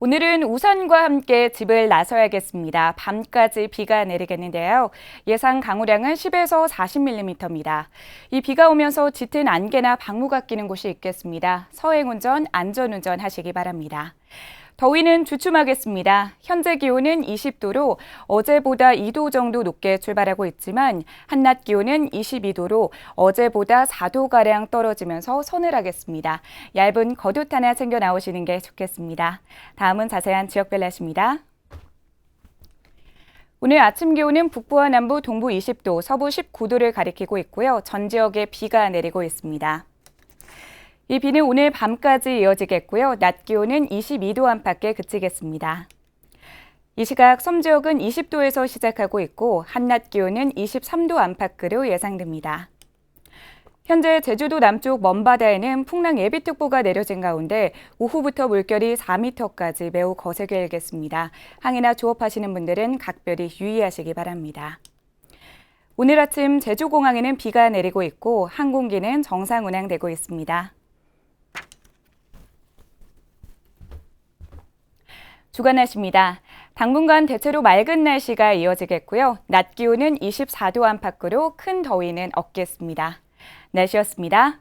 오늘은 우산과 함께 집을 나서야겠습니다. 밤까지 비가 내리겠는데요. 예상 강우량은 10에서 40mm입니다. 이 비가 오면서 짙은 안개나 방무가 끼는 곳이 있겠습니다. 서행 운전, 안전 운전 하시기 바랍니다. 더위는 주춤하겠습니다. 현재 기온은 20도로 어제보다 2도 정도 높게 출발하고 있지만 한낮 기온은 22도로 어제보다 4도가량 떨어지면서 서늘하겠습니다. 얇은 겉옷 하나 챙겨 나오시는 게 좋겠습니다. 다음은 자세한 지역별 날씨입니다. 오늘 아침 기온은 북부와 남부, 동부 20도, 서부 19도를 가리키고 있고요. 전 지역에 비가 내리고 있습니다. 이 비는 오늘 밤까지 이어지겠고요. 낮 기온은 22도 안팎에 그치겠습니다. 이 시각 섬 지역은 20도에서 시작하고 있고 한낮 기온은 23도 안팎으로 예상됩니다. 현재 제주도 남쪽 먼바다에는 풍랑 예비특보가 내려진 가운데 오후부터 물결이 4m까지 매우 거세게 일겠습니다. 항해나 조업하시는 분들은 각별히 유의하시기 바랍니다. 오늘 아침 제주공항에는 비가 내리고 있고 항공기는 정상 운항되고 있습니다. 날씨입니다. 당분간 대체로 맑은 날씨가 이어지겠고요. 낮 기온은 24도 안팎으로 큰 더위는 없겠습니다. 날씨였습니다.